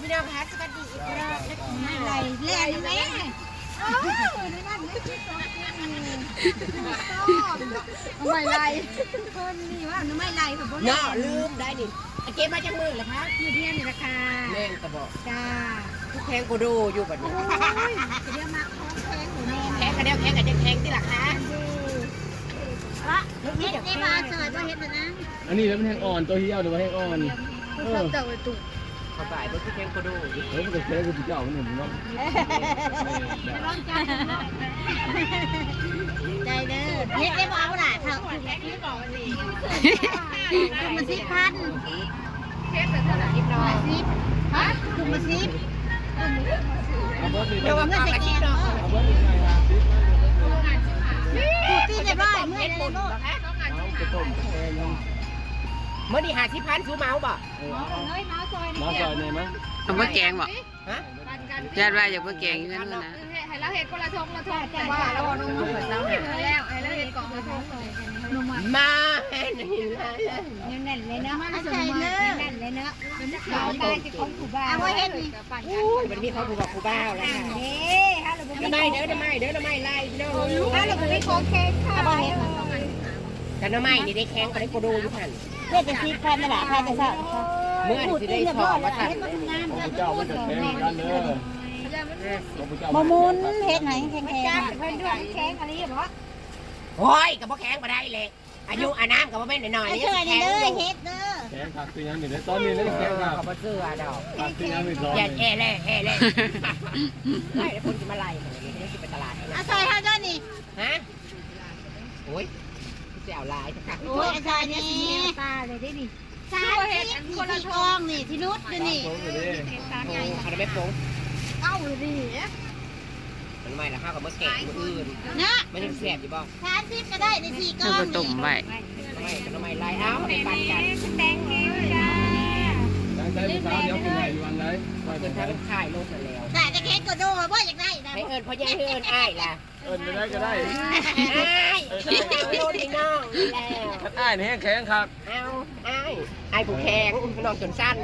พี่น้องคะสวัสดีอีกรอบไม่ไรแล่นแม่เออนั่นนี่ไม่ไรคนนี่ว่าไม่ไรแบบว่าเนาะลืมได้ดิเก็บมาจากมือเหรอคะคือเที่ยงนี่ราคาแม่งกระบอกจ้าทุกแข้งกูดูอยู่แบบนี้เดี๋ยวมาของแพงอยู่แน่แข้งกระเดียวแข้งกับจะแข้งที่หลักคะเฮ็ดได้มาสวยก็เฮ็ดนะ อันนี้แล้วมันแห้งอ่อนตัวเหี้ยวหรือว่าแห้งอ่อนผู้ชอบเต่าตุ่ เขาไปเมื่อแข้งกูดูอยู่เฮ้ยมันก็แค่กูจะเจ้ามันหนึ่งเนาะร้องใจใจเด้อเฮ็ดได้บ่เอาล่ะเท่าถุงมาสิพันนิดหน่อยสิบฮะถุงมาสิบเอาเบิร์ดนี่เดี๋ยวว่าเงินไปกินเนาะเอาเบิร์ดนี่ไงครับกูตีได้บ่เมื่อได้บุญบ่เหรอคะเอาไปต้มกาแฟยัง เมื่อนี่หาที่พันซูเมาส์บ่เออเอาน้อยมาซอยมาจอยเนี่ยมั้ยเอามาแกงบ่ฮะญาติว่าอยากมาแกงอยู่นั่นนะ ให้เราเฮ็ดคนละทงละทงแต่ว่าเราน้องมือแล้วแล้วให้เราเฮ็ดกล่องละทงเลยนมมาแห่นี่เลยยังแน่นเลยเนาะมันใจเนาะแน่นเลยเนาะเป็นสาวบ้านที่ของผู้บ้านเอาไว้เฮ็ดนี่วันนี้เขาถูกบอกกูบ้าวแล้วค่ะเด้ฮะเราบ่ทำไมเด้อทำไมเด้อทำไมไล่พี่น้องฮะเราบ่ได้ขอแค่ค่ะบ่เฮ็ดแต่ทำไมนี่ได้แข้งก็ได้กูดูอยู่หัน เฮ็ดจะสิพันน่ะล่ะพันจะเช้าเมื่อนี่สิได้สอบว่าทันงามของเจ้ามันจะแข็งกันเด้อของเจ้ามุนเฮ็ดไหนแข็งๆจับเพิ่นด้วยแข็งอะไรบ่โอ้ยกับพ่อแข้งมาได้เลยอายุอาน้ำกับพ่อแม่หน่อยๆช่วยนี่แข้งเด้ออยู่เฮ็ดเด้อแข็งขักตัวยังอยู่ในตอนนี้เลยแข็งขักกับพ่อเสื้อดอกขักตัวยังไม่ร้อนอย่าแอ่แล่แอ่แล่ไล่แล้วคนจะมาไล่กันเลยนี่จะไปตลาดเอาใส่เฮาด้วยนี่ฮะโอ้ย เสียวลายสักครั้งโอ้ยอาจารย์นี่ตาเลยได้ดิสาธิตคนละทองนี่ที่นุชดูนี่โค้งอยู่ดิโอ้คาราเมลโป้งเอ้าดิมันไม่ละห้ากับมะแกงมืออื่นนะไม่ต้องแสบอยู่บ้างสาธิตก็ได้ในสี่ก้เธออนก็ต้มไว้ทำไมทำไมไล่เอ้าในปันกันแตงคิวจ้าตั้งใจไปสาวเดี๋ยวกินไหนอยู่วันไหนไปเกิเดิดนถ้าเป็นข่ายลงมาแล้วแต่จะเค้กก็โดนว่าอยากได้นะ ให้เอิญพ่อใหญ่ให้เอิญอ้ายล่ะเอินไปได้ก็ได้อ้ายเอาโดนพี่น้องนี่แล้วถ้าอ้ายนี่แห้งแข็งขักเอาอ้ายอ้ายผูกแข็งน้องจนสั้น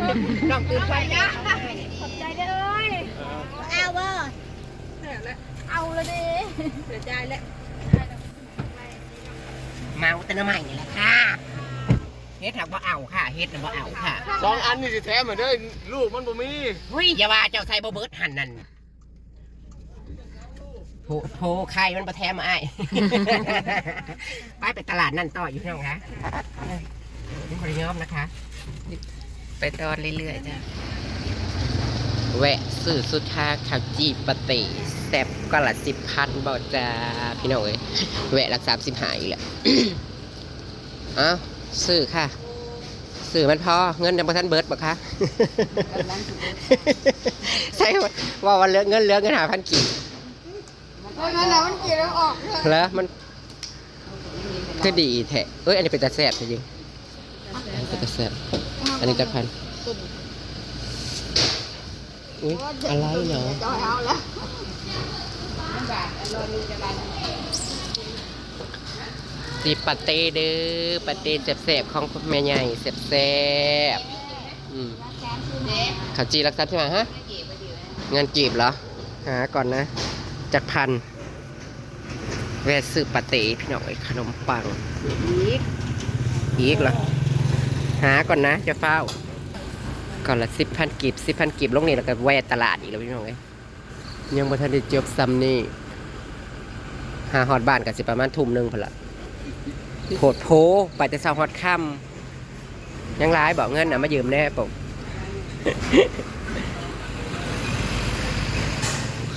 น้องตื่นไฟนะขอบใจเด้อเอาบ่เอาเลยดิเสียใจแล้วเมาแต่น้ำใหม่นี่แหละค่ะเฮ็ดหักบ่เอาค่ะเฮ็ดน่ะบ่เอาค่ะสองอันนี่สิแถมเหมือนเด้อลูกมันบ่มีเฮ้ยอย่าว่าเจ้าใส่บ่เบิดหันนั่น โผโผใครมันประแทมาไอ้าย ไปไปตลาดนั่นต่ออยู่พี่น้องคะนี่บริยอมนะคะ ไปตอนเรื่อยๆจ้ะแวะสื่อสุดท้าข้าวจีปะเตะแซ่บก็ละสิบพันบาทจ้าพี่น้องเอ้ยแวะรักสามสิบหายอีกแหละเอ้าซื้อค่ะซื้อมันพอเงินยังบ่ทันเบิร์ดบ่คะ ใช่ว่าวันเหลือเงินเหลือเงินหาพันกี่ วันนั้นเรามันกี่แล้วออกแล้วมันก็ดีแท้เอ้ย อันนี้เป็นตาแซ่บจริงเป็นตาแซ่บอันนี้จะพัน อุ้ยอะไรเนาะจอยเอาแล้วสีปาเต้เด้อปาเต้แซ่บๆของแม่ใหญ่แซ่บๆอืมขาวจีรักทรัพย์ใช่ไหมฮะเงินจีบเหรอ หาก่อนนะ จากพันแวะซื้อปาเต้พี่น้องไอ้ยขนมปัง อีก อีกเหรอ หาก่อนนะจะเฝ้า ก่อนละสิบพันกีบสิบพันกีบลงนี่แล้วก็แวะตลาดอีกแล้วพี่น้องเอ้ยยังบ่ทันได้จบซ้ำนี่หาฮอดบ้านก็สิประมาณทุ่มหนึงพนละโผดโพไปแต่เช้าฮอดค่ำยังร้ายบอกเงินน่ะมายืมแน่ปก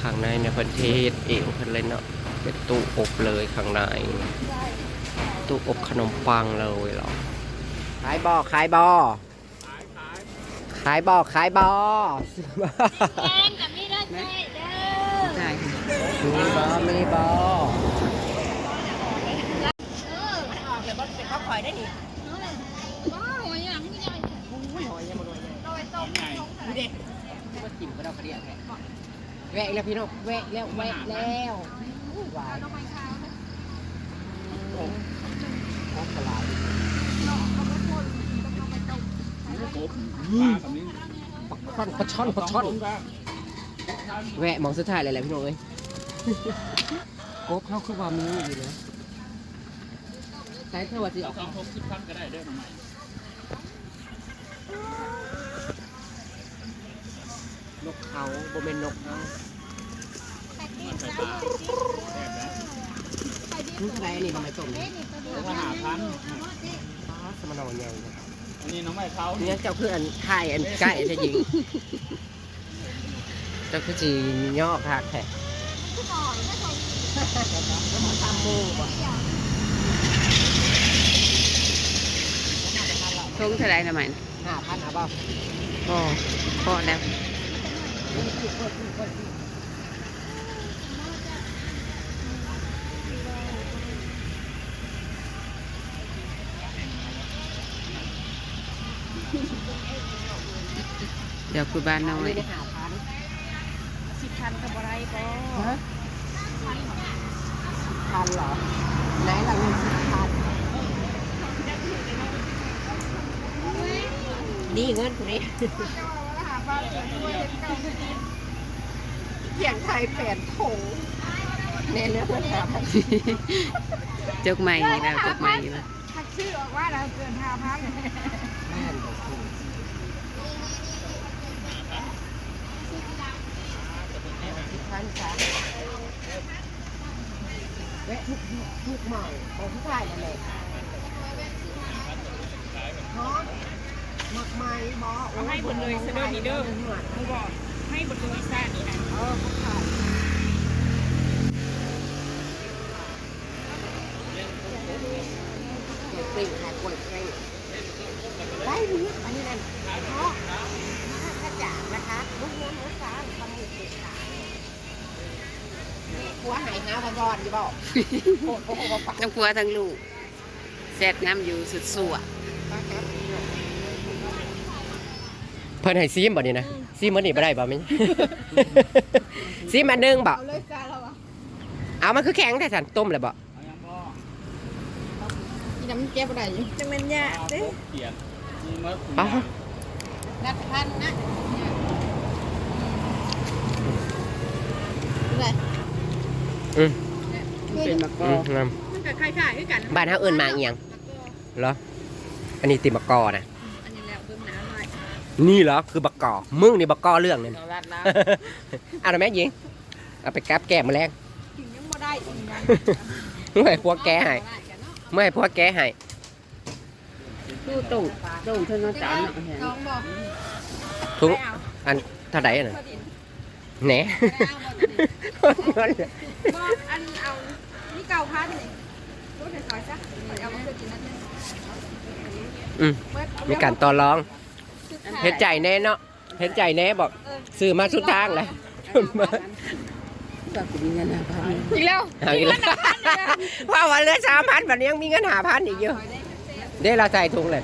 ข้างในในประเทศเองเพิ่นเลยเนาะเป็นตู้อบเลยข้างในตู้อบขนมปังเลยเหรอขายบอขายบอขายบอขายบอแกงกับนี่ได้ใช่เด้อใช่มีบอมีบอมันออกแต่บ่เป็นข้าวข่อยได้นี่ว้าวอย่างนี้ใหญ่ดูเด็กมากินก็เรากระเดียแท้ แวะแล้วพี่น้องแวะแล้วแวะแล้วอู้วายโอ้ของตลาดปลาแบบนี้ปักโคช่อนปลาช่อนปลาช่อนแวะมองสุดท้ายเลยแหละพี่น้องเอ้ยกบเขาคือว่ามีอยู่เลยใช้เท่าว่าสิเอาคำหกสิบพันก็ได้เด้อมาใหม่ นกเขาโบเป็นนกเขามันใส่ปลาแซ่บแล้วนี่อะไรนนี้ทำไมตกเนี่ยนี่ตัวเดียวแล้วก็หาพันอ๋อสมนอนใหญ่เลยอันนี้น้องใหม่เขาเนี่ยเจ้าคืออันไข่อันไก่จะยิงเจ้าคือจีย่อคักแท้ทำมูบ่ทงเท่าไรนะมันห้าพันเอาเปล่าพอพอแล้ว เดี๋ยวคือบ้านน้อยไม่ได้ห้าพันสิบพันกับอะไรก็ฮะพันเหรอ ไหนเราเงินสิบพันนี่เงินคุณนี่ เขียงไทยแปดโถเน้นเรื่องปัญหาพันจกใหม่แล้วจกใหม่แล้วถ้าชื่อออกว่าเราเกินหาพันแม่นบอกคุณสิบพันจ้ะแวะทุกทุกหม่องของผู้ชายนั่นแหละเนาะ หมักไหม้บอโอ้ให้หมดเลยเสนอนี่เด้อมึงบอกให้บทลงซ่านี่นะเออเขาขาดกติ่งขายกล้วยไข่ได้หรืออันนี้นั่นเพราะถ้าจากนะคะลูกเนื้อเนื้อสาทำหมูเด็ดขายหัวหายหาพันรอดอยู่บ่โคตรโคตรโคตรปากทั้งผัวทั้งลูกแซ่บน้ำอยู่สุดสัว เพิ่นให้ซีมบ่นี่นะซีมมันนี่บ่ได้บ่แม่น ซีมอันหนึงบ่เอาเลยจ้าเราอะเอามันคือแข็งแต่สันต้มเลยบ่เอายังบ่อีน้ำเก็บอะไรอยู่จังเป็นยาเอาเด้พวกเขียนมีมะขุนอ๋อนัดพันนะอะไรอืมเป็นมะกอือมงามมันกับใครข่ายคือกันบ้านเฮาเอิ้นหมากอีหยังเหรออันนี้ติมะกอนะ นี่เหรอคือบักกอมึงนี่บักกอเรื่องนี่เราลัดแล้วเอาละแม่หญิงเอาไปกราบแก้มมาแรงกินยังบ่ได้อีกนะเมื่อให้พวกแกให้เมื่อให้พวกแกให้ตู้ตุ่งตุ่งเท่านั้นจานเนาะเห็นน้องบอกทุกอันเท่าไหร่น่ะแหนบอกอันเอา นี่เก่าพันนี่รถไฟฟ้าซะเอามาเพื่อกินนั่นเองอืม มีการต่อรอง เห็นใจแน่เนาะเห็นใจแน่บอกซื้อมาสุดทางเลยก็คือมีเงินห้าพันอีกแล้วเอาอีกแล้วว่าวันเหลือสามพันวันนี้ยังมีเงินหาพันอีกอยู่เดี๋ยวเราใส่ถุงเลย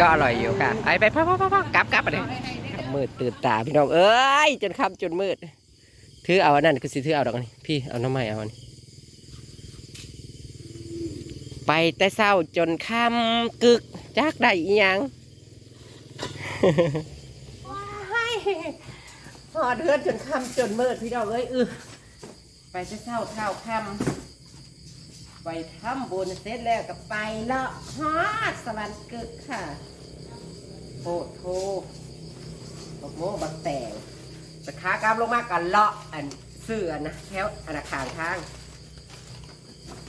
ก็อร่อยอยู่ค่ะไอไปพ่อพ่อพ่อกลับกลับไปเลยมืดตื่นตาพี่น้องเอ้ยจนค่ำจนมืดถือเอาอันนั้นคือสิถือเอาดอกนี้พี่เอาน้ำไม้เอาอันนี้ไปแต่เศร้าจนค่ำกึกจักได้อีหยัง ว้ายหอดเฮือนจนคำจนเมืดพี่น้องเอ้ยเออไปแต่เศร้าเท่าคำไปทำบุญเสร็จแล้วก็ไปเลาะฮอดสวรรค์กึกค่ะโอ้โหบักโมบักแตงแต่ขากำลงมากันเลาะอันเสื่อนะแถวอันขางทาง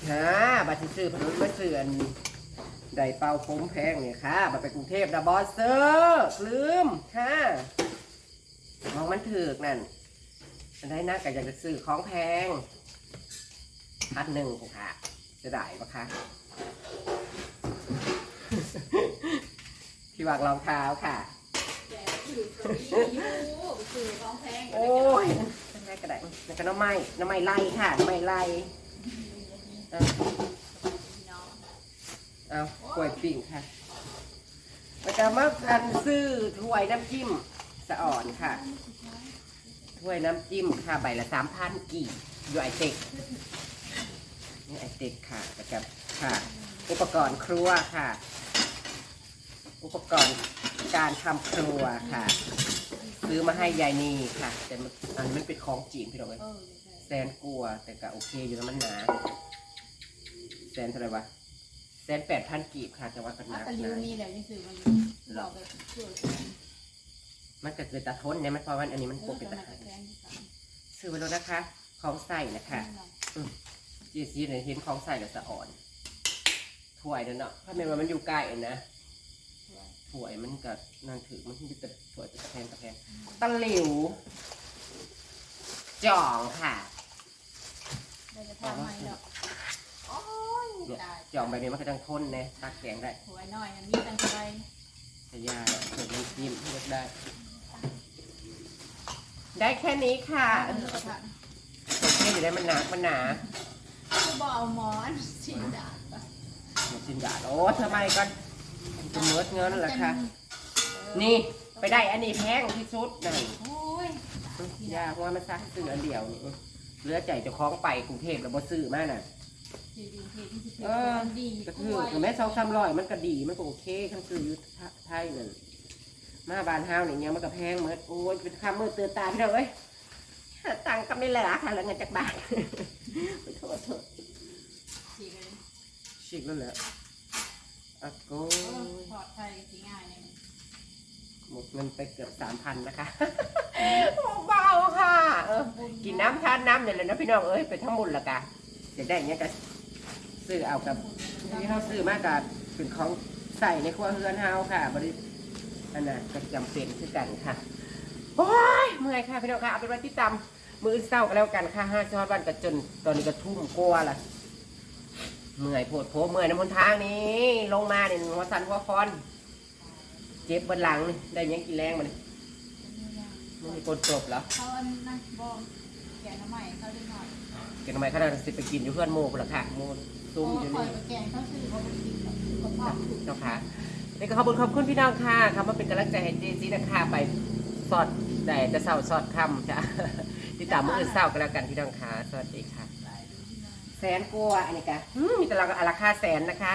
ฮะบัตรซื้อผนุนมาเสื่อน ได้เป่าผมแพงเนี่ยค่ะบัตรไปกรุงเทพนะบอสเซอร์ลืมค่ะมองมันถือกนั่นอันได้นะก็อยากจะซื้อของแพงพันหนึ่งค่ะ จะได้ปะคะที่วางรองเท้าค่ะโอ้ยนั่นไงก็ได้แล้วก็น้ำไม้น้ำไม้ไล่ค่ะน้ำไม้ไล่ เอาเอากล้วยปิ้งค่ะแล้วก็มากันซื้อถ้วยน้ำจิ้มสะอ่อนค่ะ ถ้วยน้ำจิ้มค่ะใบละสามพันกี่อยู่ไอเต็กนี่ไอเต็กค่ะแล้วก็ค่ะ อุปกรณ์ครัวค่ะ อุปกรณ์การทำครัวค่ะ ซื้อมาให้ยายนีค่ะ แต่มันอันนี้มันเป็นของจีนพี่น้องเอ้ยแสนกลัวแต่ก็โอเคอยู่นะมันหนาแสนเท่าไหร่วะ แสนแปดพันกีบค่ะแต่ว่าเป็นหเอานาตะหลิวนานี่แหละยังซื้อมาอยู่หลอกแบบเพื่อมันก็คือตาทนเนี่ยมันเพราะว่าอันนี้มันเอปอกเป็นแต่ตามันหาจะแพงที่สุดซื้อมาแล้วนะคะ ของใส่นะคะจีซีเนี่ยเห็นของใส่แล้วสะอ่อนถ้วยนั่นเนาะถ้าเป็นว่ามันอยู่ใกล้อะนะถ้วยมันก็นั่งถือมันมีแต่ถ้วยตะแพงตะแพงตะหลิวจ่องค่ะได้จะทำให้แล้วโอ้ย เนี่ยตายจ่องแบบนี้มันก็ต้องทนเนี่ยตักแกงได้หัวน้อยอันนี้ตั้งใจขยาเผื่อมันกินเลือกได้ ได้แค่นี้ค่ะอันนี้ก็ทานโอเคอยู่ได้มันหนามันหนาคือบ่เอาหมอนชินดาดหมดสินดาดโอ้ทำไมกันจะเมิดเงินเหรอคะนี่ไปได้อันนี้แพงที่สุดนั่นโอ้ยยากว่ามันซักซื้ออันเดียวนี่เหลือใจเจะคล้าของไปกรุงเทพแล้วบ่ซื้อมาน่ะจริงๆที่ที่ เออดีก็คือถึงแม้สองสามร้อยมันก็ดีมันก็โอเคคันซื้ออยู่ไทยนั่นมาบานเฮานี่ยังมันก็แพงเหมือนโอ้ยเป็นคำมือเตือนตาพี่น้องเอ้ยตังก็ไม่เหลือค่ะแล้วเงินจากบาทไปโทษเถอะฉีกเลยชิกแล้วแหละอะโกเออถอดไทยสิง่ายเนี่ยหมดเงินไปเกือบสามพันนะคะเบาค่ะกินน้ำทานน้ำเนี่ยแหละนะพี่น้องเอ้ยไปทั้งหมดละกะจะได้อย่างเงี้ยก็ ซื้อเอากับที่เขาซื้อมากกับเป็นของใส่ในครัวเรือนเฮาค่ะบริอันน่ะก็จำเป็นคือกันค่ะโอ้ยเมื่อยค่ะพี่น้องค่ะเอาเป็นวันที่ตำมือเศร้าก็แล้วกันค่ะห้าช้อนวันก็จนตอนนี้ก็ทุ่มกลัวละเมื่อยโผดโผเมื่อยน้ำมันทางนี้ ลงมาเนี่ยหัวสันหัวฟอน เจ็บบนหลังนี่ได้หยังกินแรงมาเนี่ยไม่มีคนจบแล้วเขาอันนั้นบอกแกงน้ำใหม่เขาเล็กหน่อยแกทำไมเขาได้สิไปกินอยู่เพื่อนโมกุละค่ะโม ซุ้มอยู่คอนี่ยแกงเขาซื้อเขาไปกินกับเขาทอดเจ้าค่ะนี่ก็ขอบคุณขอบคุณพี่น้องค่ะคำว่าเป็นกำลังใจให้เจซีนะคะไปสอดแต่จะเศร้าสอดคำจ้ะ ติดตามมืออื่นเศร้ากันแล้วกันพี่น้องค่ะ สวัสดีค่ะ แสนกว่าอันนี้กะอืมมีตารางราคาแสนนะคะ